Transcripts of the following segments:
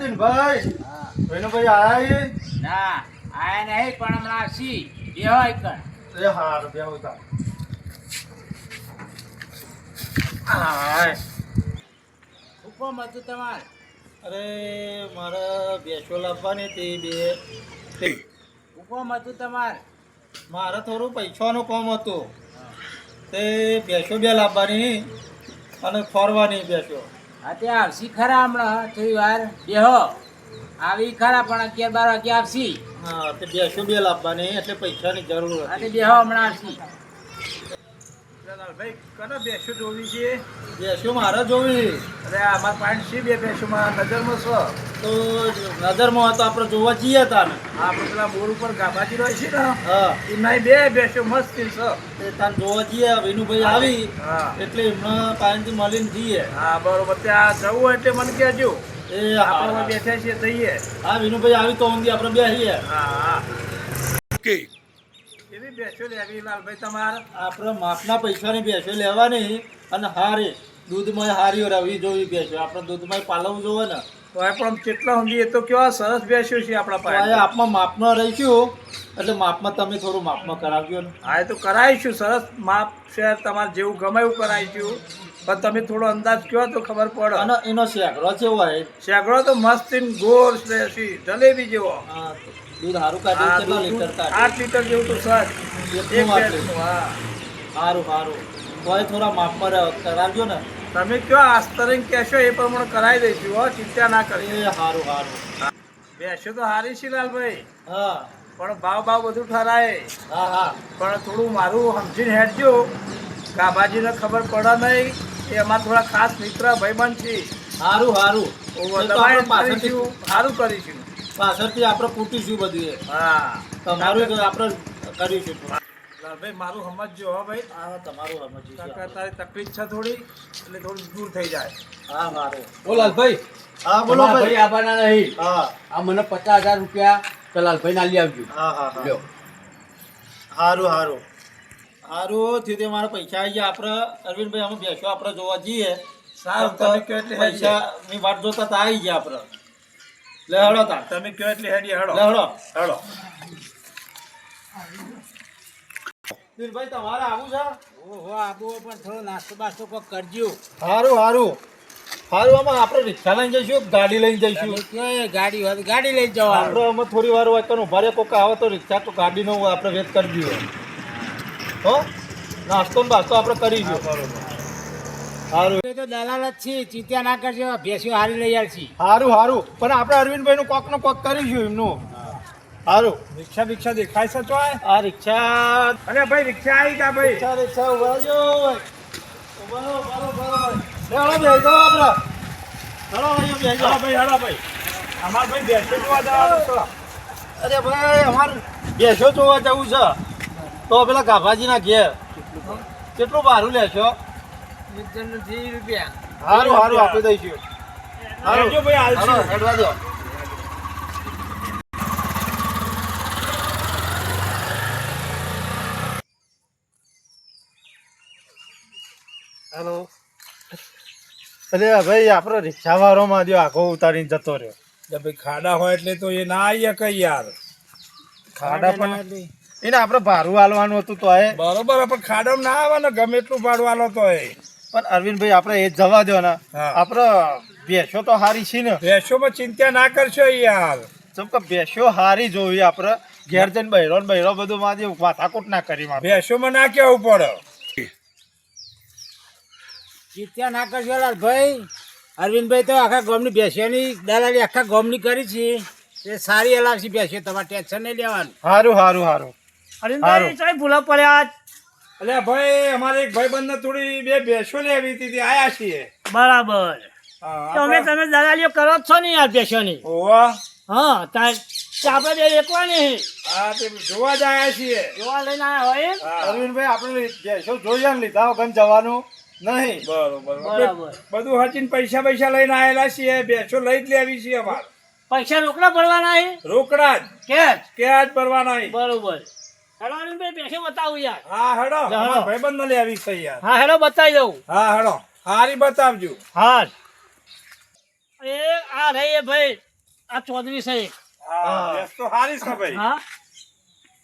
દિનભાઈ ભાઈનો ભાઈ આયા ના આયા નહીં પણ હમણાં સી એ હોય કર એ હાર બે ઉતા હાય. હુકમ હતું તમારે? અરે મારે બેસો લાવવાની હતી બે. હુકમ હતું તમારે? મારે થોડું પૈસાનું કામ હતું. તે બેસો બે લાવવાની અને ફરવાની બેસો હા તે આવશી ખરા હમણાં થોડી વાર. બેહો. આવી ખરા પણ અગિયાર બાર વાગે આવશી. હા તે બેસો બે લાવવાની એટલે પૈસાની જરૂર હતી. બેહો હમણાં આવશી. ભાઈ કને બેસો જોવી છે? બેસો મારે જોવી. અરે અમારા પાણી છે બે બેસોમાં નજરમાં છો? તો નજરમાં તો આપણે જોવા જઈએ તાને. આપણે પેલા બોર ઉપર ગાભાજી રહે છે ને? હા. એમના બે બેસો મસ્ત છે એ તાન જોવા જઈએ. વિનુભાઈ આવી હા. એટલે એમના પાણીથી મળીને જઈએ. હા બરોબર. ત્યાં જવું હોય એટલે મને કહેજો. એ આપણે બેઠા છીએ થઈએ હા વિનુભાઈ આવી તો ઊંધી આપણે બેસીએ હા હા. બેસો લેવી લાલભાઈ તમારે આપણે માપના પૈસાની બેસો લેવાની અને હારી દૂધમાં હારી રવી જોવી બેસો. આપણે દૂધમાં પાલવું જોવે ને. તો પણ કેટલા ઊંધી એ તો કેવા સરસ બેસ્યો છે આપણા પાસે આપમાં માપમાં રહીશું એટલે માપમાં તમે થોડું માપમાં કરાવજો ને. હા એ તો કરાવીશું સરસ માપ છે તમારે જેવું ગમે એવું કરાવીશું. પણ તમે થોડો અંદાજ કહો તો ખબર પડે. અને એનો શેકડો જેવો હોય. શેકડો તો મસ્ત ગોળ છે જલેબી જેવો. હા, દૂધ સારું કાઢ્યું કેટલા લીટર કાઢ્યું આઠ લીટર જેવું તો સર એક. હા. સારું સારું તોય થોડા માપમાં કરાવજો ને. તમે કયો આસ્તરીન કહેશો એ પ્રમાણે કરાવી દઈશું હો ચિંતા ના કરી. એ સારું સારું બેસો તો હારી છે લાલભાઈ. હા. પણ ભાવ ભાવ બધું ઠરાય. હા હા. પણ થોડું મારું સમજીને હેડજો ગાભાજીને ખબર પડે નહીં એ અમારા થોડા ખાસ મિત્ર ભાઈબંધ છે. સારું સારું સારું કરીશું પાછળથી આપણે પૂટીશું બધું એ. હા. તમારું આપણે કરીશું ભાઈ મારું સમજજો હા ભાઈ. હા તમારું સમજજો તારી તકલીફ છે થોડી એટલે થોડું દૂર થઈ જાય. હા સારું લાલભાઈ. હા બોલો ભાઈ. આવવાના નહીં. હા. આ મને પચાસ હજાર રૂપિયા તો લાલભાઈ ના લઈ આવજો. હા હા હા. સારું સારું સારું થયું તે મારા પૈસા આવી ગયા આપણે અરવિંદભાઈ અમે બેસો આપણે જોવા જઈએ. સારું, તમે કેટલી. પૈસાની વાટ જોતા તો આવી ગયા આપણે. લે હળો તાર. તમે કયો એટલે હેડી હડો લે હળો. હડો દિલભાઈ તમારે આવું છે? ઓહો આબુ પણ થોડો નાસ્તો બાસ્તો કોક કરજો. સારું સારું સારું આમાં આપણે રિક્ષા લઈને જઈશું ગાડી લઈને જઈશું? તમે ગાડી હોય ગાડી લઈ જાઓ આપણે અમે થોડી વાર હોય તો ભારે કોક આવે તો રિક્ષા તો ગાડીનો આપણે વેટ કરી દઈએ હો? નાસ્તો ને બાસ્તો આપણે કરીશું સારું એ તો દલાલ જ છે ચિંતા ના કરજો ભેંસો હારી લઈ આવશી સારું સારું પણ આપણે અરવિંદભાઈ નું કોકનું કોક કરીશું એમનું. સારું રિક્ષા બિક્ષા દેખાય છે ચોય આ? રિક્ષા. અરે ભાઈ રિક્ષા આવી જા ભાઈ. રિક્ષા રિક્ષા ઊભા જો ભાઈ. ઊભા રહો, ઊભા ઊભા ભાઈ. લે, હળો બેસી આપણે. હળો ભાઈઓ, બેસી ભાઈ હડો ભાઈ. અમાર ભાઈ બેસો જોવા જવાનું અરે ભાઈ અમારે બેસો જોવા જવું છે. તો પેલા ગાભાજીના ઘેર. કેટલું ભાડું લેશો? રૂપિયા. સારું સારું આપી દઈશું. સારું ભાઈ હાલશું. હેડવા દો. હેલો. અરે ભાઈ આપણો રિક્ષા વાળો માં જો આખો ઉતારીને જતો રહ્યો. ભાઈ ખાડા હોય એટલે તો એ ના આવીએ કઈ યાર. ખાડા પણ એને આપણે ભાડું હાલવાનું હતું તો એ બરોબર પણ ખાડામાં ના આવે ને ગમે એટલું ભાડું હાલો તો એ પણ અરવિંદભાઈ આપણે એ જવા દો ને. આપણે ભેંસો તો હારી છે ને. ભેંસોમાં ચિંતા ના કરશો યાર. જેમ કે ભેંસો હારી જોવી આપણે. ઘેર જઈને બહેરો ને બહેરો બધું માં માથાકૂટ ના કરી માં ભેંસોમાં ના કેવું પડે? ચિંતા ના કરશો લાલ ભાઈ. અરવિંદભાઈ તો આખા ગામની ભેંસોની દલાલી આખા ગામની કરી છે. એ સારી અલાવશી ભેંસો તમારે ટેન્શન નહીં લેવાનું. સારું સારું સારું અરવિંદભાઈ ચાઈ ભૂલા પડ્યા અલ્યા ભાઈ અમારે એક ભાઈબંધને થોડી બે ભેંસો લેવી હતી તે આયા છીએ. બરાબર. હા, તો અમે તમે દલાલીઓ કરો જ છો ને યાર પેશોની ઓવા હા તાર આપણે બે એકવાની હા તે જોવા જ આયા છીએ. જોવા લઈને આયા હોય? અરવિંદભાઈ આપણે ભેંસો જોઈએ ને લીધા વગર જવાનું નહીં. બરોબર. બરાબર. બધું હચીને પૈસા પૈસા લઈને આયેલા છીએ ભેંસો લઈ જ લેવી છીએ અમારે. પૈસા રોકડા ભરવાના રોકડા જ. કેશ? કે આજ ભરવાના બરોબર. હેડો અરવિંદભાઈ બતાવું યાર. હા હેડો. હેડો. અમારા ભાઈબંધને લેવી છે યાર. હા હેડો બતાવી દઉં. હા હેડો. હારી બતાવજો. હા એ આ રહી ભાઈ. આ ચૌધરી છે હા. બેસ તો સારી છે ભાઈ. હા?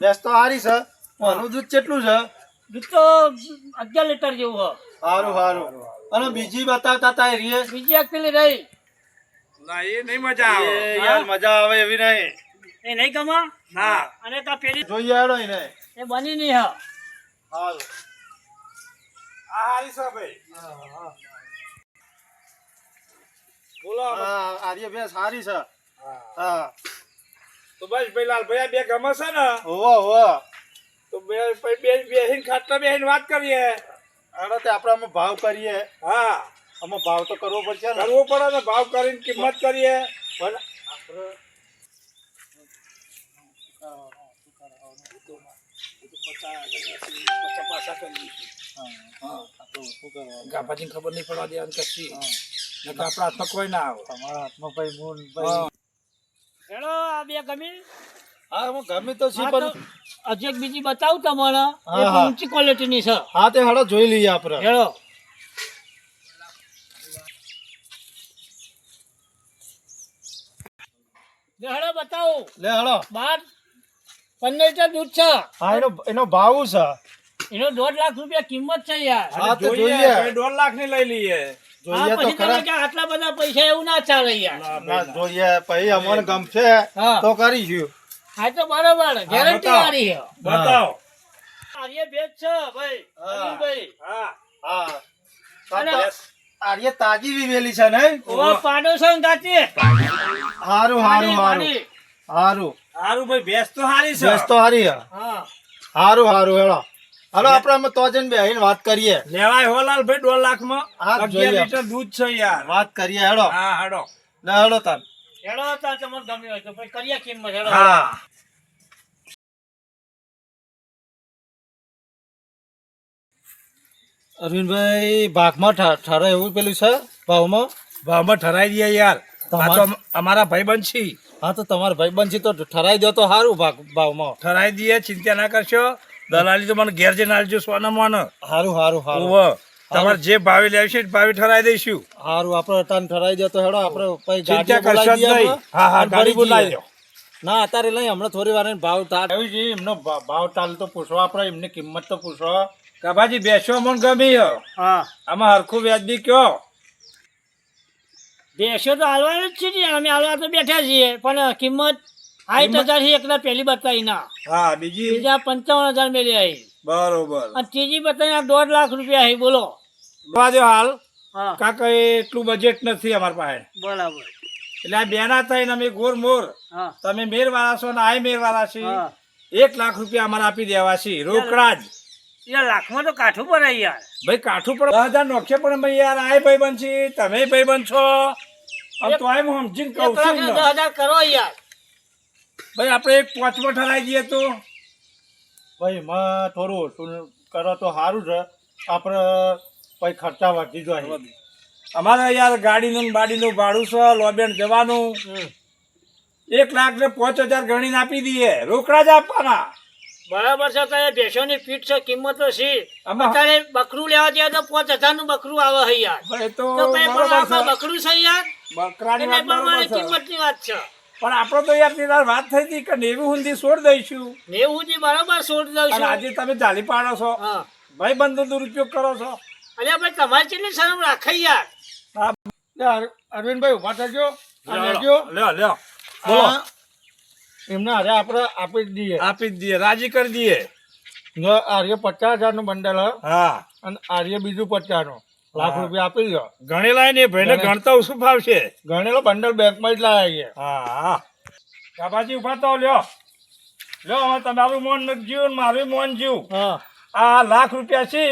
ભેંસ તો સારી છે. આનું દૂધ કેટલું છે? દૂધ તો અગિયાર લીટર જેવું હોય. સારું સારું અને બીજી બતાવતા તા રીએ બીજી એક પેલી રહી. ના એ નહીં મજા આવે. યાર મજા આવે એવી નહીં. એ નહીં ગમા? હા. અને તા પેલી જોઈએ હેડો એને. એ બની નહીં હા. હાલ. આ સારી છે ભાઈ. બોલો હા આર્ય બે સારી છે. હા. તો બસ ભાઈ લાલભાઈ આ બે ગમે છે ને? હો હો તો બે બે બેહીન ખાટલા બેહીન વાત કરીએ. અરે તે આપણે આમાં ભાવ કરીએ. હા. આમાં ભાવ તો કરવો પડશે કરવો પડે ને ભાવ કરીને કિંમત કરીએ. પણ આપણે ગાભાજીને ખબર નહીં પડવા દેવાની કશી આપણા હાથમાં કોઈ ના આવે. તમારા હાથમાં ભાઈ મૂળ ભાઈ આ બે ગમી. હા હું ગમે તો છી પણ હજી એક બીજી બતાવું તમને એ હા, પણ હા. ઊંચી ક્વોલિટીની છે. હા તે હેડો જોઈ લઈએ આપણે. હેલો હેડો બતાવું. લે હેડો બાર પંદર લીટર દૂધ છે. હા એનો એનો ભાવ છે. એનો દોઢ લાખ રૂપિયા કિંમત છે યાર. હા તો જોઈએ. દોઢ લાખની લઈ લઈએ. જોઈએ તો ખરા. આટલા બધા પૈસા એવું ના ચાલે યાર. જોઈએ. પછી અમને ગમશે હા. તો કરીશું. હા તો બરોબર. ગેરંટી વાળી બતાવો. આર્ય ભેજ છે ભાઈ. હા. હા. હા. આર્ય તાજી વિવેલી છે ને? ઓ પાડો છે ને ગાતી. હારું હારું હારું. હારું સારું ભાઈ ભેંસ તો સારી છે. બેસ તો હારી હા. હારું હારું હેડો હાલો આપણે અમે તો જઈને બેહીને વાત કરીએ. લેવાય હોલાલ ભાઈ દોઢ લાખમાં અગિયાર લીટર દૂધ છે યાર. વાત કરીએ હેડો હા હેડો ના હેડો તાર હેડો તાર તમને ગમ્યું હોય તો ભાઈ કરીએ કિંમત હેડો હા. અરવિંદભાઈ ભાગમાં ઠરાય ઠરે એવું પેલું છે? ભાવમાં? ભાવમાં ઠરાઈ દઈએ યાર. આ તો અમ- અમારા ભાઈબંધ છે હા તો તમારા ભાઈબંધ છે તો ઠરાઈ દો તો સારું ભાવમાં. ઠરાઈ દઈએ ચિંતા ના કરશો. દલાલી તો મને ઘેર જઈને આલજો સોના મોન સારું સારું સારું તમારે જે ભાવે લેવશે એ ભાવે ઠરાઈ દઈશું. સારું આપણે ટન ઠરાઈ દો તો હેડો આપણે પછી ચિંતા કરશો નહીં. હા હા ગાડી બોલાવી. ના અત્યારે લઈ હમણાં થોડી વાર ભાવ તાલ એવું છે એમનો ભાવ તાલ તો પૂછો આપણે એમની કિંમત તો પૂછો. કાભાજી બેસો મને ગમી હા. આમાં હરખું વ્યાજબી કયો? બેસો તો હાલવાનું જ છે ને અમે હાલવા તો બેઠા છીએ પણ કિંમત સાઠ હજાર છે એકલા પહેલી બતાવી ના. હા બીજી? બીજા પંચાવન હજાર મેલી આવી બરોબર. અને ત્રીજી બતાવી દોઢ લાખ રૂપિયા આવી બોલો. જોવા હાલ? કાકા એટલું બજેટ નથી અમારા પાસે. બરાબર. એટલે આ બેના થઈને અમે ગોર મોર. તમે મેર વાળા છો ને આ મેર વાળા છે એક લાખ રૂપિયા અમારે આપી દેવા છે રોકડા જ યાર લાખમાં તો કાઠું પડાય યાર. ભાઈ કાઠું પણ દસ હજાર નોખે પણ ભાઈ યાર આ ભાઈ બન તમે ભાઈ બન છો. હવે તો એમ સમજીને કહું છું ને ને. હજાર કરો યાર. ભાઈ આપણે એક પાંચમાં ઠરાઈ દઈએ તો. ભાઈ એમાં થોડું ઓછું કરો તો સારું છે. આપણે પછી ખર્ચા વધી જાય. અમારે યાર ગાડીનું ને બાડીનું ભાડું છે લોબેન જવાનું. એક લાખ ને પાંચ હજાર ગણીને આપી દઈએ. રોકડા જ આપવાના. બરાબર છે તો એ ભેંસોની ફીટ છે કિંમત તો છે. આમાં- અત્યારે બકરું લેવા જાય તો પાંચ હજારનું બકરું આવે છે યાર. ભાઈ તો તો ભાઈ પણ બરોબર આપણે છે બકરું છે યાર? બકરાની વાત બરોબર છે. કિંમતની વાત છે. પણ આપણો તો યાર નિરાર વાત થઈ હતી કે નેવું હુંદી છોડ દઈશું. નેવું સુધી બરાબર છોડ દઈશું. અને આજે તમે જાલી પાડો છો. ભાઈ બંધુ દુરુપયોગ કરો છો. અરે ભાઈ તમારે કેટલી શરમ રાખે યાર. અરવિંદભાઈ ઊભા થજો. લ્યો લ્યો આ એમને અરે આપણે આપી જ દઈએ. આપી જ દઈએ રાજી કરી દઈએ. આર્ય પચાસ હજારનું બંડલ હ. હા. અને આર્ય બીજું પચાસનું લાખ રૂપિયા આપી દો. ગણેલા ને ભાઈને ગણતા ગણતા ભાવ ફાવશે? ગણેલો બંડલ બેંકમાં જ લાવ્યા હા હા. કાબાજી ઊભા તો લ્યો. લ્યો હવે તમારું મોન નથી જીવ મારું મોન જીવ. હા. આ લાખ રૂપિયા છે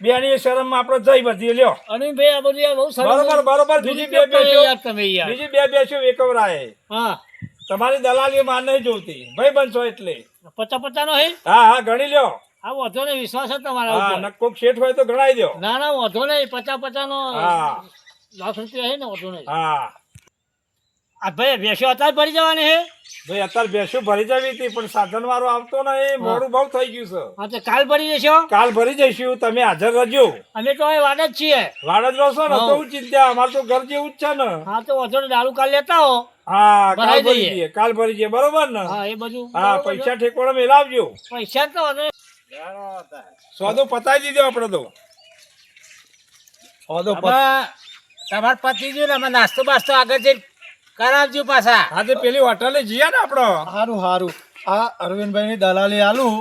બે બેની શરમ આપણે જઈ બધી લ્યો. અને ભાઈ આ બધી બહુ સરસ બરોબર બરોબર બીજી બે બેસ્યો તમે યાર? બીજી બે બેસ્યો એકવરાય હા. તમારી દલાલી માન નહીં જોતી. ભાઈ બનશો એટલે. પચાસ પચાસ નો હે? હા હા ગણી લ્યો. આ વધો ને વિશ્વાસ જ તમારા ઉપર. કોક શેઠ હોય તો ગણાઈ દો. ના ના વધો નહીં પચાસ પચાસ નો હા. લાખ રૂપિયા હે ને વધો નહીં હા. આ ભાઈ બેસો અત્યારે ભરી જવાની હે? ભાઈ અત્યારે બેસો ભરી જવી હતી પણ સાધન વાળો આવતો નહીં મોડું બહુ થઈ ગયું છે. હા તો કાલ ભરી જશો? કાલ ભરી જઈશું તમે હાજર રહેજો. અમે તો હવે વાડ જ છીએ. વાડ જ રહો ને. તો ચિંતા અમારે તો ઘર જેવું જ છે ને. હા તો વધુ દારૂ કાલ લેતા હો. હા કાલ ભરી. દઈએ કાલ ભરી જઈએ બરોબર ને? હા એ બધું. હા પૈસા ઠેકોડા મેલાવજો પૈસા તો સોદો પતાવી દીધો આપણે તો. સોદો તમાર પતી ગયું ને અમે નાસ્તો બાસ્તો આગળ જઈને કરાવજો પાછા. હા તો પેલી હોટલે જઈએ ને આપડે. સારું સારું આ અરવિંદભાઈ ની દલાલી આલું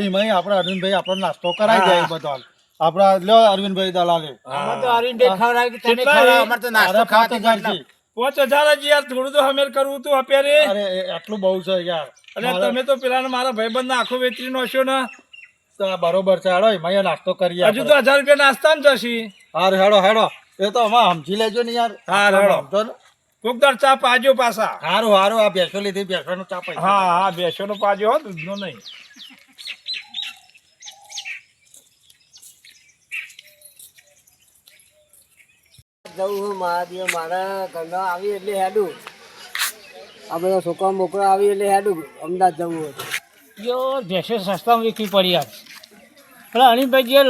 એમાં આપણે અરવિંદભાઈ આપણો નાસ્તો કરાવી જાય બધો આપડા લ્યો અરવિંદભાઈ દલાલી. અમે તો અરવિંદભાઈ ખવડાવી તમે ખવડાવો? એ? તો નાસ્તો અરે પાંચ હજાર જ યાર થોડું તો હમેર કરવું તું અત્યારે અરે એ- એટલું બહુ છે યાર. અને તમે તો પેલા મારા ભાઈબંધ આખો વેચી નોશો ને. તો આ બરોબર છે. હેડો એમાં નાસ્તો કરીએ હજુ તો હજાર રૂપિયા નાસ્તા ને જશી. હાર હેડો હેડો. એ તો અમે સમજી લેજો ને યાર. હાર હેડો. સમજો ને. કોક ચા પાજો પાછા. હારું હારું આ બેસો લીધી બેસવાનો ચા પાજો હા હા બેસો નો પાજો હો દૂધનો નહીં. જવું હું મહાદેવ મારા ઘરના આવી એટલે હેડું. આ બધા છોકરા મોકરા આવી એટલે હેડું. અમદાવાદ જવું હતું જો ભેંસો સસ્તામાં વેચવી પડી આજ. પેલા અનિલભાઈ જે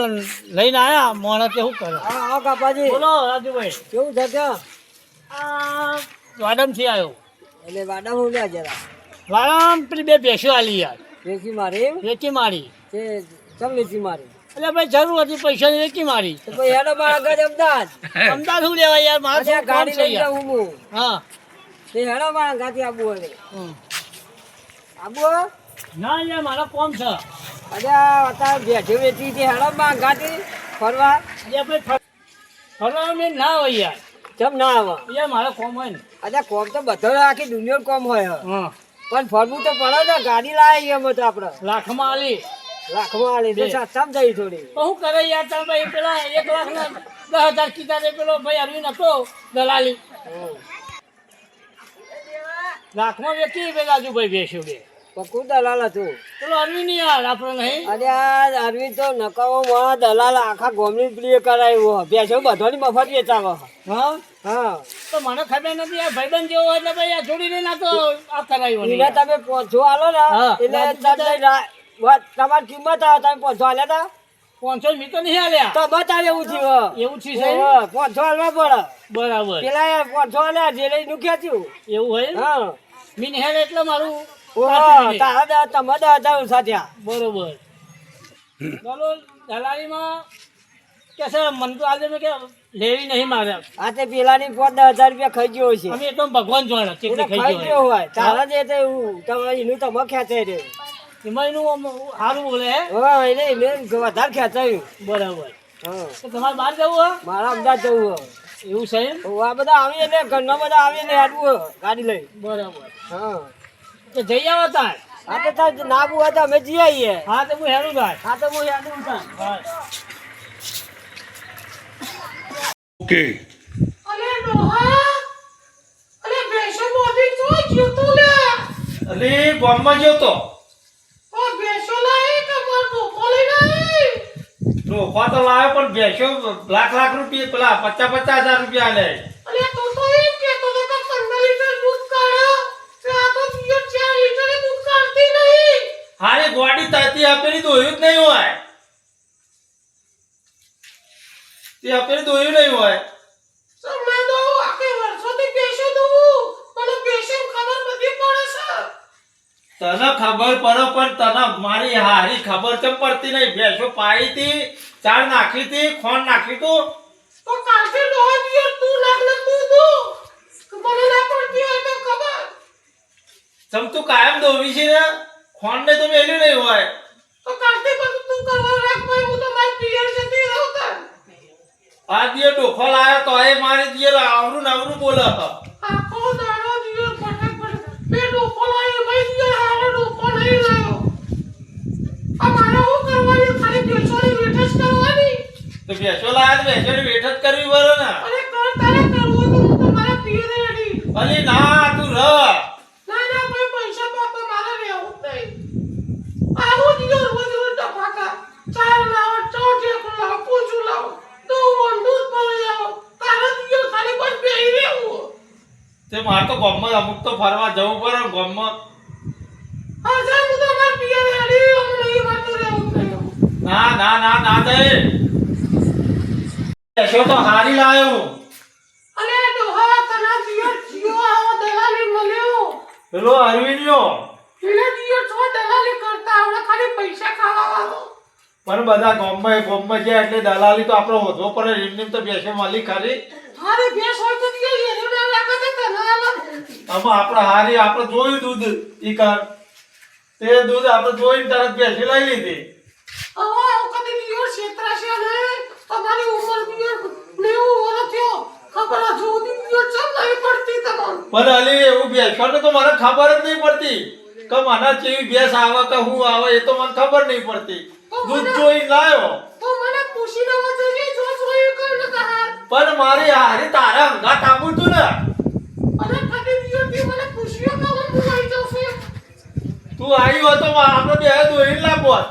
લઈને આયા મોણા તે શું કરે? હા કાપાજી બોલો રાજુભાઈ. કેવું છે કે આ વાડમથી આવ્યો એટલે વાડમ હું ગયા જરા વાડમ પેલી બે ભેંસો આલી યાર. વેચી મારી? વેચી મારી. તે કેમ વેચી મારી? એટલે ભાઈ જરૂર હતી પૈસાની વેચી મારી. તો પછી હેડો મારા ઘરે અમદાવાદ. અમદાવાદ શું લેવા યાર? મારે ગાડી લઈ જાઉં હું. હા. તે હેડો મારા ગાથી આબુ હવે આબુ? ના યાર મારા કોમ છે. અત્યારે બેઠી તે હેડો મારા ગાથી ફરવા એટલે આપણે ફ- મેં ના હોય યાર. ના આવે? યાર મારા કોમ હોય ને. અરે કોમ તો બધો આખી દુનિયા કોમ હોય પણ ફરવું તો પડે ને ગાડી લાવી એમ તો આપણે. લાખમાં આલી. લાખમાં આલી તો. સસ્તામાં થઈ થોડી. હું શું કરે યાર તમે ભાઈ પેલા એક લાખ ના દસ હજાર કીધા તે પેલો ભાઈ અરવિંદ હતો દલાલી. લાખમાં વેચી પેલા રાજુભાઈ બેસ્યું બે. પક્કું દલાલ હતું. પેલો અરવિંદ યાર આપણે નહીં? અરે આ અરવિંદ તો નકામો માં દલાલ આખા ગોમની પ્રિય કરાવ્યો ભેંસો બધાની મફત વેચાવે. હા? હા. તો મને ખબર નથી આ ભાઈબંધ જેવો એટલે ભાઈ આ જોડી લઈને તો આ કરાવ્યો નહીં. તમે પોંચો આલો ને એટલે તમારી કિંમત આવે તમે પોંચો આલ્યા તા? પાંચસો મી તો નહીં આલ્યા. તો બતાવે એવું થયું એવું છે સાહેબ? આલવા પડે. બરાબર. પેલા આલ્યા જે લઈ નું થયું એવું હોય? હા. મીન હેડ એટલે મારું. તારા તમે દાદા હજાર બરોબર. ચાલો દલાલીમાં કે મને તો આજે મેં કે લેવી નહીં મારે. આ તે પેલાની દસ હજાર રૂપિયા ખાઈ ગયો છે. અમે ભગવાન જોડે ખાઈ ગયો ગયો હોય. તારા જે તે તમે એનું તમે ખેંચાઈ રહ્યું. એમાં એનું સારું બોલે હે. એને એને વધારે ખેંચાયું. બરાબર. હા. તો તમારે બહાર જવું હે? મારા અમદાવાદ જવું હોય એવું છે આ બધા આવી એટલે ઘરના બધા આવી એટલે હેડવું ગાડી લઈ બરાબર. હા. તો જઈ આવો તાર. હા તો તાર નાબુ હતા તો અમે જઈ આવીએ. હા તો હું હેરું થાય હા તો હું હેરું તાર. ઓકે. અલે ડોહા અલે ભેંસો મોદી તો ગયો તો લે. અલી ગામમાં ગયો તો. ઓ ભેંસો લાય કે માર ડોકો લઈ રોફા તો લાવે પણ બેસો લાખ લાખ રૂપિયા પેલા પચાસ પચાસ હજાર રૂપિયા લે અલે તું તો એમ કહેતો હતો કે પંદર લીટર દૂધ કાઢો કે આ તો દિયો ચાર લીટર દૂધ કાઢતી નહીં હારી ગોડી તાતી આપેલી દોયું જ નહીં હોય. તે આપેલી દોયું નહીં હોય. તો આખે વર્ષોથી દઉં ખબર બધી પડે તને ખબર પડે પણ તને મારી હારી ખબર કેમ પડતી નહીં? ભેંસો પાઈ હતી ચાર નાખી હતી ખોણ નાખી તું. તો કાલથી ડોહા દિયો તું લાગલે તું દઉં મને ના પડતી હોય તો ખબર. તમ તું કાયમ દોવી છે ને? ખોણ ને તો મેલ્યું નહીં હોય. તો કાલથી બધું તું કરવા રાખ ભાઈ હું તો મારી પિયર જતી રહું તાર આ દિયો ડોખો લાયો તો એ મારી દિયો આવરું ને આવરું બોલે આખો દાડો દિયો ફટક ફટક બે ડોકો લાવ્યો ભાઈ દિયો હારો ડોકો નહીં લાવ્યો આ મારે હું કરવાની? ખાલી બેસોની વેઠ જ કરવાની? તો ભેંસો લાયા તો ભેંસોની વેઠ જ કરવી બરો ને. અરે કર તારે કરવું તો હું તો મારા પિયર રેડી. અલી ના તું રહ ના ના ભાઈ પૈસા બાપા મારે રહેવું જ નહીં આવું દિયો રોજ રોજ ડફાકા ચાર લાવો ચોટેક લાવો પૂછું લાવો તો દૂધ ભરી આવો તારે દિયો ખાલી બસ બેહી રહેવું તે તે મારે તો ગામમાં અમુક તો ફરવા જવું પડે ગામમાં. ના ના ના ના દે બેસો તો હારી લાયો. અને ડોહા તના પિયર જીઓ આવો દલાલી મળ્યો. પેલો અરવિંદયો એને દિયો છો દલાલી કરતા હવે ખાલી પૈસા ખાવા વાળો. પણ બધા ગોમ્બે ગોમ્બે છે એટલે દલાલી તો આપણો હોધવો પડે એમની તો બેસે માલિક ખરી હારે ભેંસ હોય તો એને ના લાગે તો તને આલો આમાં આપણે હારી આપણે જોયું દૂધ ઈ કર. તે દૂધ આપણે જોઈને તરત બેસી લઈ લીધી. હવે આવું કદી દિયો છે ને. તમારી ઉંમર દિયો નેવું વર્ષ થયો. ખબર આ જોદી નિયો ચમ નહીં પડતી તમને પણ અલી એવું બેસવાનું તો મને ખબર જ નહીં પડતી. કે મારા જેવી ભેંસ આવે કે હું આવે એ તો મને ખબર નહીં પડતી. દૂધ જોઈને લાયો તો મને પૂછીને વજે જો જોઈ કર ને કહાર પણ મારે હારે તારા હંગાત આપું તું ને. અરે કદી દિયો થી મને પૂછ્યો કે હું આવી જાઉં છું તું હો તો આપણે બે દોરી લાવોત